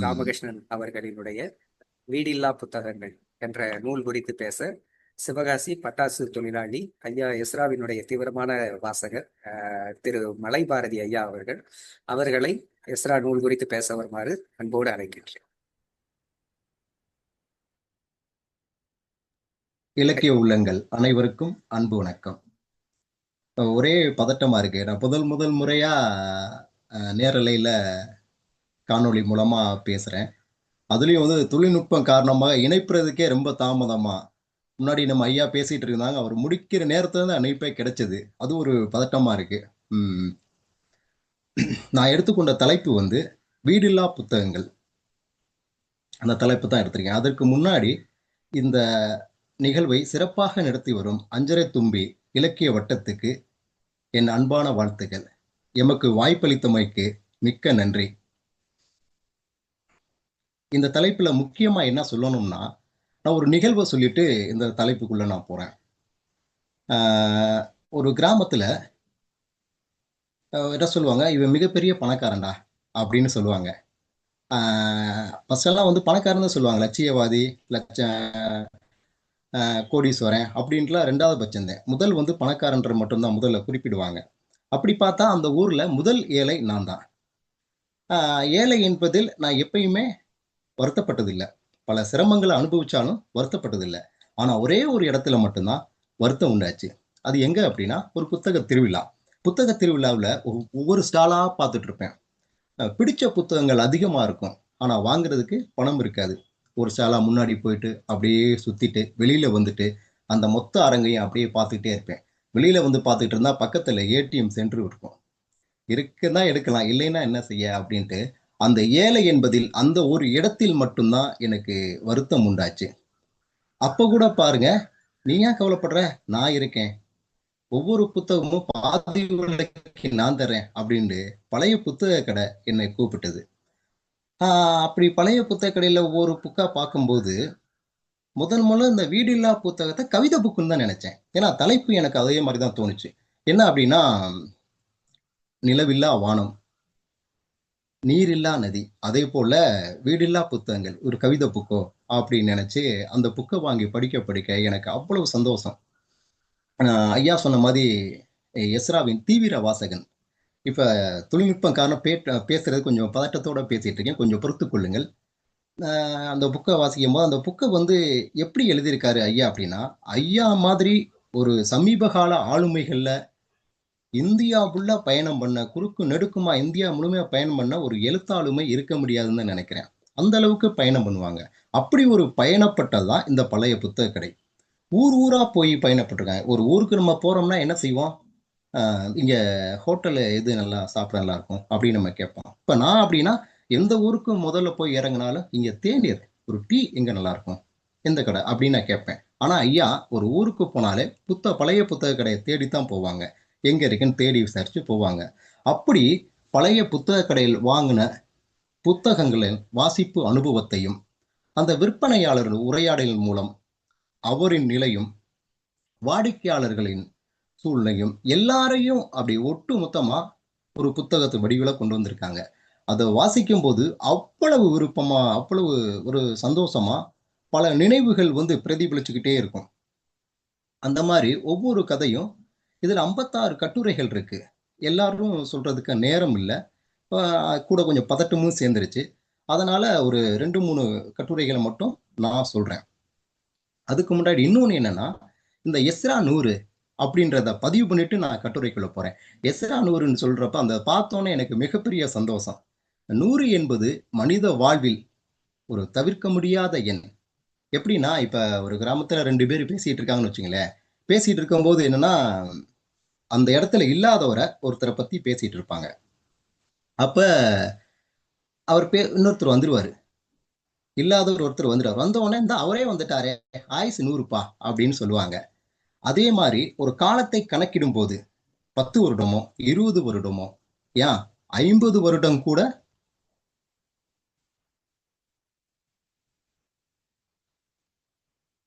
ராமகிருஷ்ணன் அவர்களினுடைய வீடில்லா புத்தகங்கள் என்ற நூல் குறித்து பேச சிவகாசி பட்டாசு தொழிலாளி ஐயா எஸ்ராவினுடைய தீவிரமான வாசகர் திரு மலை பாரதி ஐயா அவர்கள். அவர்களை எஸ்ரா நூல் குறித்து பேச வருமாறு அன்போடு அழைக்கின்றேன். இலக்கிய உள்ளங்கள் அனைவருக்கும் அன்பு வணக்கம். ஒரே பதட்டமா இருக்கு. நான் முதல் முதல் முறையா அஹ், நேரலையில காணொளி மூலமா பேசுறேன். அதுலயும் வந்து தொழில்நுட்பம் காரணமாக இணைப்புறதுக்கே ரொம்ப தாமதமா. முன்னாடி நம்ம ஐயா பேசிட்டு இருந்தாங்க அவர் முடிக்கிற நேரத்துல தான் இணைப்பே கிடைச்சது. அது ஒரு பதட்டமா இருக்கு. உம் நான் எடுத்துக்கொண்ட தலைப்பு வந்து வீடில்லா புத்தகங்கள். அந்த தலைப்பு தான் எடுத்திருக்கேன். அதற்கு முன்னாடி இந்த நிகழ்வை சிறப்பாக நடத்தி வரும் அஞ்சரை தும்பி இலக்கிய வட்டத்துக்கு என் அன்பான வாழ்த்துக்கள். எமக்கு வாய்ப்பளித்தமைக்கு மிக்க நன்றி. இந்த தலைப்புல முக்கியமா என்ன சொல்லணும்னா நான் ஒரு நிகழ்வை சொல்லிட்டு இந்த தலைப்புக்குள்ள நான் போறேன். ஆஹ் ஒரு கிராமத்துல என்ன சொல்லுவாங்க? இவன் மிகப்பெரிய பணக்காரன்டா அப்படின்னு சொல்லுவாங்க. ஃபர்ஸ்ட் வந்து பணக்காரன் தான் சொல்லுவாங்க. லட்சியவாதி லட்ச ஆஹ் கோடீஸ்வரன் அப்படின்ட்டுலாம் ரெண்டாவது பட்சம் முதல் வந்து பணக்காரன்ற மட்டும்தான் முதல்ல குறிப்பிடுவாங்க. அப்படி பார்த்தா அந்த ஊர்ல முதல் ஏழை நான் தான் ஆஹ் ஏழை என்பதில் நான் எப்பயுமே வருத்தப்பட்டதில்லை. பல சிரமங்களை அனுபவிச்சாலும் வருத்தப்பட்டதில்லை. ஆனா ஒரே ஒரு இடத்துல மட்டும்தான் வருத்தம் உண்டாச்சு. அது எங்க அப்படின்னா ஒரு புத்தக திருவிழா. புத்தக திருவிழாவில் ஒவ்வொரு ஸ்டாலாக பார்த்துட்டு இருப்பேன் பிடிச்ச புத்தகங்கள் அதிகமாக இருக்கும். ஆனால் வாங்குறதுக்கு பணம் இருக்காது. ஒரு ஸ்டாலாக முன்னாடி போயிட்டு அப்படியே சுற்றிட்டு வெளியில் வந்துட்டு அந்த மொத்த அரங்கையும் அப்படியே பார்த்துக்கிட்டே இருப்பேன். வெளியில் வந்து பார்த்துக்கிட்டு இருந்தால் பக்கத்தில் ஏடிஎம் சென்டர் இருக்கும். இருக்குன்னா எடுக்கலாம். இல்லைன்னா என்ன செய்ய அப்படின்ட்டு அந்த ஏழை என்பதில் அந்த ஒரு இடத்தில் மட்டும்தான் எனக்கு வருத்தம் உண்டாச்சு. அப்ப கூட பாருங்க நீ ஏன் கவலைப்படுற? நான் இருக்கேன். ஒவ்வொரு புத்தகமும் பாதி விலைக்கு நான் தரேன் அப்படின்ட்டு பழைய புத்தக கடை என்னை கூப்பிட்டது. அப்படி பழைய புத்தக கடையில ஒவ்வொரு புக்கா பார்க்கும்போது முதல் முதல்ல இந்த வீடில்லா புத்தகத்தை கவிதை புக்குன்னு தான் நினைச்சேன். ஏன்னா தலைப்பு எனக்கு அதே மாதிரி தான் தோணுச்சு. என்ன அப்படின்னா நிலவில்லா வானம். நீரில்லா நதி. அதே போல வீடில்லா புத்தகங்கள் ஒரு கவிதை புக்கோ அப்படின்னு நினைச்சு அந்த புக்கை வாங்கி படிக்க படிக்க எனக்கு அவ்வளவு சந்தோஷம். ஐயா சொன்ன மாதிரி எஸ்ராவின் தீவிர வாசகன். இப்போ தொழில்நுட்பம் காரணம் பே பேசுறது கொஞ்சம் பதட்டத்தோட பேசிட்டு இருக்கேன். கொஞ்சம் பொறுத்து கொள்ளுங்கள். அந்த புக்கை வாசிக்கும் போது அந்த புக்கை வந்து எப்படி எழுதியிருக்காரு ஐயா அப்படின்னா ஐயா மாதிரி ஒரு சமீபகால ஆளுமைகளில் இந்தியா ஃபுல்லா பயணம் பண்ண குறுக்கு நெடுக்குமா இந்தியா முழுமையா பயணம் பண்ண ஒரு எழுத்தாளுமை இருக்க முடியாதுன்னு நினைக்கிறேன். அந்த அளவுக்கு பயணம் பண்ணுவாங்க. அப்படி ஒரு பயணப்பட்டதுதான் இந்த பழைய புத்தக கடை. ஊர் ஊரா போய் பயணப்பட்டிருக்காங்க. ஒரு ஊருக்கு நம்ம போறோம்னா என்ன செய்வோம்? இங்க ஹோட்டல்ல எது நல்லா சாப்பிட நல்லா இருக்கும் அப்படின்னு நம்ம கேட்போம். இப்ப நான் அப்படின்னா எந்த ஊருக்கு முதல்ல போய் இறங்கினாலும் இங்க தேநீர் ஒரு டீ எங்க நல்லா இருக்கும்? எந்த கடை அப்படின்னு நான் கேட்பேன். ஆனா ஐயா ஒரு ஊருக்கு போனாலே புத்த பழைய புத்தக கடையை தேடித்தான் போவாங்க. எங்கே இருக்குன்னு தேடி விசாரித்து போவாங்க. அப்படி பழைய புத்தக கடையில் வாங்கின புத்தகங்களின் வாசிப்பு அனுபவத்தையும் அந்த விற்பனையாளர்கள் உரையாடலின் மூலம் அவரின் நிலையும் வாடிக்கையாளர்களின் சூழ்நிலையும் எல்லாரையும் அப்படி ஒட்டு மொத்தமாக ஒரு புத்தகத்து வடிவில் கொண்டு வந்திருக்காங்க. அதை வாசிக்கும் போது அவ்வளவு விருப்பமா அவ்வளவு ஒரு சந்தோஷமா பல நினைவுகள் வந்து பிரதிபலிச்சுக்கிட்டே இருக்கும். அந்த மாதிரி ஒவ்வொரு கதையும் இதில் ஐம்பத்தாறு கட்டுரைகள் இருக்கு. எல்லாரும் சொல்றதுக்கு நேரம் இல்லை. கூட கொஞ்சம் பதட்டமும் சேர்ந்துருச்சு. அதனால ஒரு ரெண்டு மூணு கட்டுரைகளை மட்டும் நான் சொல்றேன். அதுக்கு முன்னாடி இன்னொன்று என்னன்னா இந்த எஸ்ரா நூறு அப்படின்றத பதிவு பண்ணிட்டு நான் கட்டுரைக்குள்ள போறேன். எஸ்ரா நூறுன்னு சொல்றப்ப அந்த பார்த்தோன்னே எனக்கு மிகப்பெரிய சந்தோஷம். நூறு என்பது மனித வாழ்வில் ஒரு தவிர்க்க முடியாத எண். எப்படின்னா இப்ப ஒரு கிராமத்துல ரெண்டு பேர் பேசிட்டு இருக்காங்கன்னு வச்சுங்களேன். பேசிட்டு இருக்கும்போது என்னன்னா அந்த இடத்துல இல்லாதவரை ஒருத்தரை பத்தி பேசிட்டு இருப்பாங்க. அப்ப அவர் பே இன்னொருத்தர் வந்துருவாரு. இல்லாதவர் ஒருத்தர் வந்துடுவார் வந்த உடனே இந்த அவரே வந்துட்டாரே ஆயுசு நூறுப்பா அப்படின்னு சொல்லுவாங்க. அதே மாதிரி ஒரு காலத்தை கணக்கிடும் போது பத்து வருடமோ இருபது வருடமோ ஏன் ஐம்பது வருடம் கூட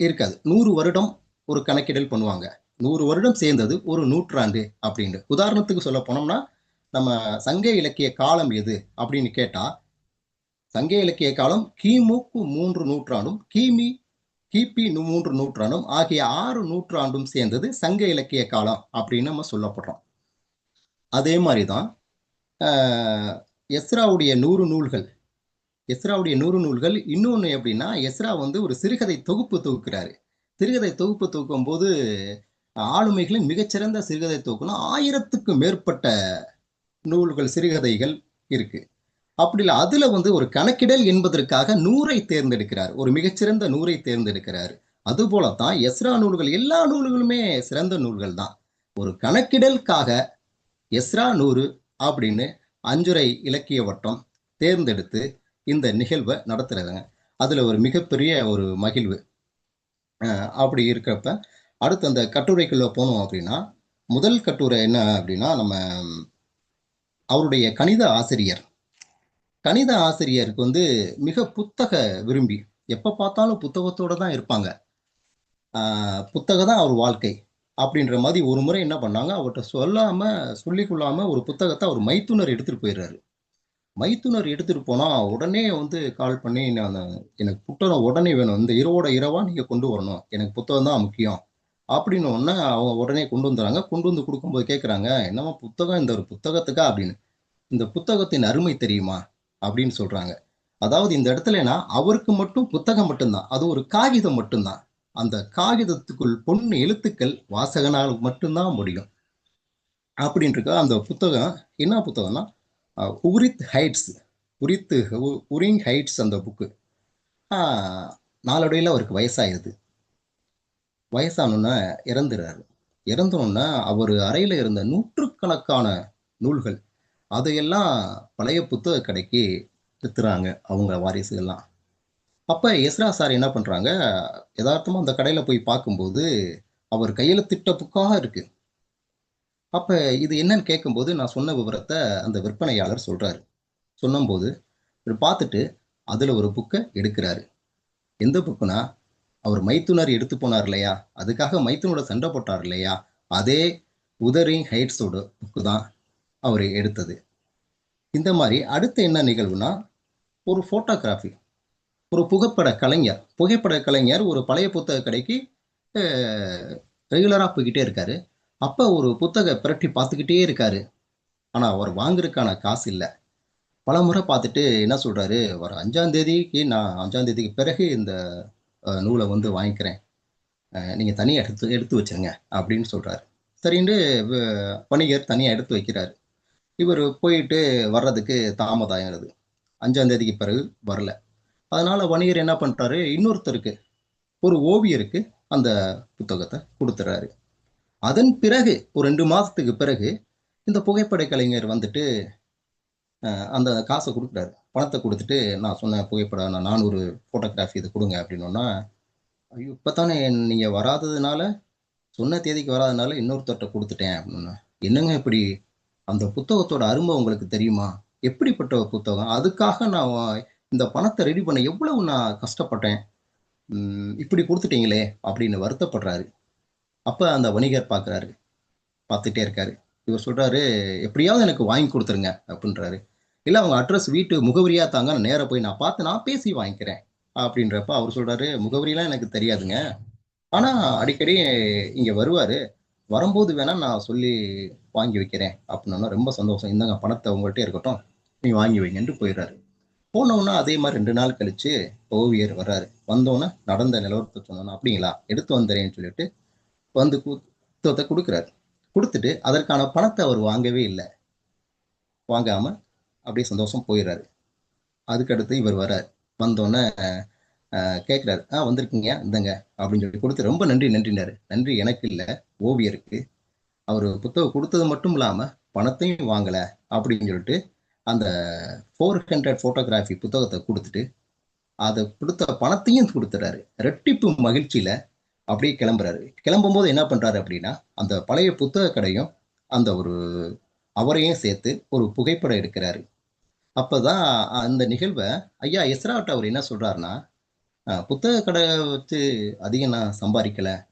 இருக்காது. நூறு வருடம் ஒரு கணக்கிடல் பண்ணுவாங்க. நூறு வருடம் சேர்ந்தது ஒரு நூற்றாண்டு அப்படின்னு உதாரணத்துக்கு சொல்ல போனோம்னா நம்ம சங்க இலக்கிய காலம் எது அப்படின்னு கேட்டா சங்க இலக்கிய காலம் கிமுக்கு மூன்று நூற்றாண்டும் கிமி கிபி மூன்று நூற்றாண்டும் ஆகிய ஆறு நூற்றாண்டும் சேர்ந்தது சங்க இலக்கிய காலம் அப்படின்னு நம்ம சொல்லப்படுறோம் அதே மாதிரிதான் தான் எஸ்ராவுடைய நூறு நூல்கள். எஸ்ராவுடைய நூறு நூல்கள் இன்னொன்று எப்படின்னா எஸ்ரா வந்து ஒரு சிறுகதை தொகுப்பு தொகுக்கிறாரு. சிறுகதை தொகுப்பு தொகுக்கும் போது ஆளுமைகளின் மிகச்சிறந்த சிறுகதை தொகுப்புல ஆயிரத்துக்கும் மேற்பட்ட நூல்கள் சிறுகதைகள் இருக்கு. அப்படி இல்லை அதுல வந்து ஒரு கணக்கிடல் என்பதற்காக நூறை தேர்ந்தெடுக்கிறார். ஒரு மிகச்சிறந்த நூறை தேர்ந்தெடுக்கிறார். அதுபோலத்தான் எஸ்ரா நூல்கள் எல்லா நூல்களுமே சிறந்த நூல்கள் தான். ஒரு கணக்கிடலுக்காக எஸ்ரா நூறு அப்படின்னு அஞ்சுரை இலக்கிய வட்டம் தேர்ந்தெடுத்து இந்த நிகழ்வை நடத்துறாங்க. அதுல ஒரு மிகப்பெரிய ஒரு மகிழ்வு அப்படி இருக்கிறப்ப அடுத்து அந்த கட்டுரைக்குள்ளே போனோம் அப்படின்னா முதல் கட்டுரை என்ன அப்படின்னா நம்ம அவருடைய கணித ஆசிரியர். கணித ஆசிரியருக்கு வந்து மிக புத்தக விரும்பி எப்போ பார்த்தாலும் புத்தகத்தோட தான் இருப்பாங்க. புத்தகம் தான் அவர் வாழ்க்கை அப்படின்ற மாதிரி ஒரு முறை என்ன பண்ணாங்க அவர்கிட்ட சொல்லாம சொல்லிக்கொள்ளாம ஒரு புத்தகத்தை அவர் மைத்துனர் எடுத்துகிட்டு போயிடுறாரு. மைத்துனர் எடுத்துகிட்டு போனால் உடனே வந்து கால் பண்ணி நான் எனக்கு புத்தகம் உடனே வேணும். இந்த இரவோட இரவாக நீங்கள் கொண்டு வரணும். எனக்கு புத்தகம் தான் முக்கியம். அப்படின்னு ஒன்று அவங்க உடனே கொண்டு வந்துறாங்க கொண்டு வந்து கொடுக்கும்போது கேட்குறாங்க என்னம்மா புத்தகம்? இந்த ஒரு புத்தகத்துக்கா? அப்படின்னு. இந்த புத்தகத்தின் அருமை தெரியுமா? அப்படின்னு சொல்கிறாங்க அதாவது இந்த இடத்துலனா அவருக்கு மட்டும் புத்தகம் மட்டும்தான். அது ஒரு காகிதம் மட்டும்தான். அந்த காகிதத்துக்குள் பொண்ணு எழுத்துக்கள் வாசகனால் மட்டும்தான் முடியும். அப்படின்ட்டு அந்த புத்தகம் என்ன புத்தகம்னா? உரித் ஹைட்ஸ். உரித்து உ- உரிங் ஹைட்ஸ் அந்த புக்கு. நாளடைவில் அவருக்கு வயசாயிருது வயசானோன்னா இறந்துறாரு. இறந்தோன்னா அவர் அறையில் இருந்த நூற்றுக்கணக்கான நூல்கள் அதையெல்லாம் பழைய புத்தக கடைக்கு வித்துறாங்க அவங்க வாரிசுகள்லாம். அப்போ எஸ்ரா சார் என்ன பண்ணுறாங்க யதார்த்தமாக அந்த கடையில் போய் பார்க்கும்போது அவர் கையெழுத்திட்ட புக்காக இருக்கு. அப்போ இது என்னன்னு கேட்கும்போது நான் சொன்ன விவரத்தை அந்த விற்பனையாளர் சொல்கிறாரு சொன்னபோது இவர் பார்த்துட்டு அதில் ஒரு புக்கை எடுக்கிறாரு. எந்த புக்குனா அவர் மைத்துனர் எடுத்து போனார் இல்லையா? அதுக்காக மைத்துனோட சண்டை போட்டார் இல்லையா? அதே உதரிங் ஹைட்ஸோட புக்கு தான் அவர் எடுத்தது. இந்த மாதிரி அடுத்து என்ன நிகழ்வுனா ஒரு ஃபோட்டோகிராஃபி ஒரு புகைப்பட கலைஞர் புகைப்பட கலைஞர் ஒரு பழைய புத்தக கடைக்கு ரெகுலராக போய்கிட்டே இருக்காரு. அப்போ ஒரு புத்தக பிரட்டி பார்த்துக்கிட்டே இருக்காரு. ஆனால் அவர் வாங்குறதுக்கான காசு இல்லை. பல முறை பார்த்துட்டு என்ன சொல்கிறாரு வர அஞ்சாந்தேதிக்கு நான் அஞ்சாந்தேதிக்கு பிறகு இந்த நூலை வந்து வாங்கிக்கிறேன். நீங்கள் தனியாக எடுத்து எடுத்து வச்சிருங்க அப்படின்னு சொல்கிறாரு சரின்ட்டு வ- வணிகர் தனியாக எடுத்து வைக்கிறாரு. இவர் போயிட்டு வர்றதுக்கு தாமதம் அஞ்சாம் தேதிக்கு பிறகு வரல. அதனால வணிகர் என்ன பண்ணுறாரு இன்னொருத்தருக்கு ஒரு ஓவியருக்கு அந்த புத்தகத்தை கொடுத்துறாரு. அதன் பிறகு ஒரு ரெண்டு மாதத்துக்கு பிறகு இந்த புகைப்பட கலைஞர் வந்துட்டு அந்த காசை கொடுக்குறாரு. பணத்தை கொடுத்துட்டு நான் சொன்ன புகைப்படம் நான் நானூறு ஃபோட்டோகிராஃபி இது கொடுங்க அப்படின்னோன்னா ஐயோ இப்போ தானே நீங்கள் வராததுனால சொன்ன தேதிக்கு வராதனால இன்னொருத்தர்கிட்ட கொடுத்துட்டேன் அப்படின்னா என்னங்க இப்படி? அந்த புத்தகத்தோட அருமை உங்களுக்கு தெரியுமா? எப்படிப்பட்ட புத்தகம்? அதுக்காக நான் இந்த பணத்தை ரெடி பண்ண எவ்வளவு நான் கஷ்டப்பட்டேன்? இப்படி கொடுத்துட்டீங்களே அப்படின்னு வருத்தப்படுறாரு. அப்போ அந்த வணிகர் பார்க்குறாரு பார்த்துட்டே இருக்காரு. இவர் சொல்கிறாரு எப்படியாவது எனக்கு வாங்கி கொடுத்துருங்க அப்படின்றாரு. இல்லை அவங்க அட்ரஸ் வீட்டு முகவரியா தாங்க நான் போய் நான் பார்த்து நான் பேசி வாங்கிக்கிறேன். அப்படின்றப்ப அவர் சொல்றாரு முகவரியெல்லாம் எனக்கு தெரியாதுங்க. ஆனா அடிக்கடி இங்க வருவாரு. வரும்போது வேணா நான் சொல்லி வாங்கி வைக்கிறேன். அப்படின்னா ரொம்ப சந்தோஷம். இந்தாங்க பணத்தை உங்கள்கிட்ட இருக்கட்டும். நீ வாங்கி வைங்கன்ட்டு போயிடுறாரு. போனோன்னா அதே மாதிரி ரெண்டு நாள் கழிச்சு ஓவியர் வர்றாரு. வந்தோன்னே நடந்த நிலவரத்தை சொன்னோன்னா அப்படிங்களா எடுத்து வந்துறேன்னு சொல்லிட்டு வந்து கு- கொடுக்குறாரு. கொடுத்துட்டு அதற்கான பணத்தை அவர் வாங்கவே இல்லை. வாங்காம அப்படியே சந்தோஷம் போயிடுறாரு அதுக்கடுத்து இவர் வர்றார் வந்தோடனே கேட்குறாரு ஆ வந்திருக்கீங்க இந்தங்க அப்படின்னு சொல்லி கொடுத்து ரொம்ப நன்றி நன்றினாரு. நன்றி எனக்கு இல்லை ஓவியருக்கு. அவர் புத்தகம் கொடுத்தது மட்டும் இல்லாமல் பணத்தையும் வாங்கலை அப்படின்னு சொல்லிட்டு அந்த ஃபோர் ஹண்ட்ரட் ஃபோட்டோகிராஃபி புத்தகத்தை கொடுத்துட்டு அதை கொடுத்த பணத்தையும் கொடுத்துறாரு. ரெட்டிப்பு மகிழ்ச்சியில் அப்படியே கிளம்புறாரு. கிளம்பும்போது என்ன பண்ணுறாரு அப்படின்னா அந்த பழைய புத்தக கடையும் அந்த ஒரு அவரையும் சேர்த்து ஒரு புகைப்படம் எடுக்கிறாரு. அப்போதான் அந்த நிகழ்வை ஐயா எஸ்ராட் அவர் என்ன சொல்றாருன்னா புத்தக கடை வச்சு அதிகம் நான் சம்பாதிக்கல.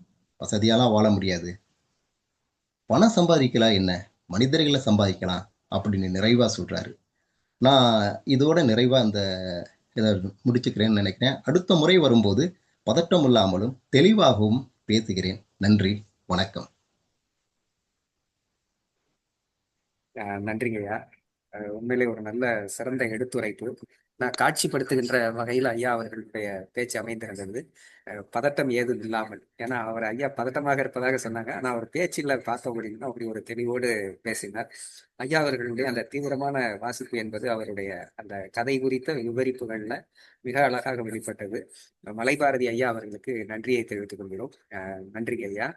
வசதியாலாம் வாழ முடியாது. பணம் சம்பாதிக்கலாம் என்ன? மனிதர்களை சம்பாதிக்கலாம். அப்படின்னு நிறைவாக சொல்கிறாரு நான் இதோட நிறைவாக அந்த இதை முடிச்சுக்கிறேன்னு நினைக்கிறேன். அடுத்த முறை வரும்போது பதட்டம் இல்லாமலும் தெளிவாகவும் பேசுகிறேன். நன்றி. வணக்கம். நன்றிங்க ஐயா உண்மையிலே ஒரு நல்ல சிறந்த எடுத்துரைப்பு. நான் காட்சிப்படுத்துகின்ற வகையில் ஐயா அவர்களுடைய பேச்சு அமைந்திருந்தது. பதட்டம் ஏதும் இல்லாமல். ஏன்னா அவர் ஐயா பதட்டமாக இருப்பதாக சொன்னாங்க. ஆனால் அவர் பேச்சில் பார்த்த முடியும்னா அப்படி ஒரு தெளிவோடு பேசினார். ஐயா அவர்களுடைய அந்த தீவிரமான வாசிப்பு என்பது அவருடைய அந்த கதை குறித்த விவரிப்புகளில் மிக அழகாக வெளிப்பட்டது. மலைபாரதி ஐயா அவர்களுக்கு நன்றியை தெரிவித்துக் கொள்கிறோம். நன்றி ஐயா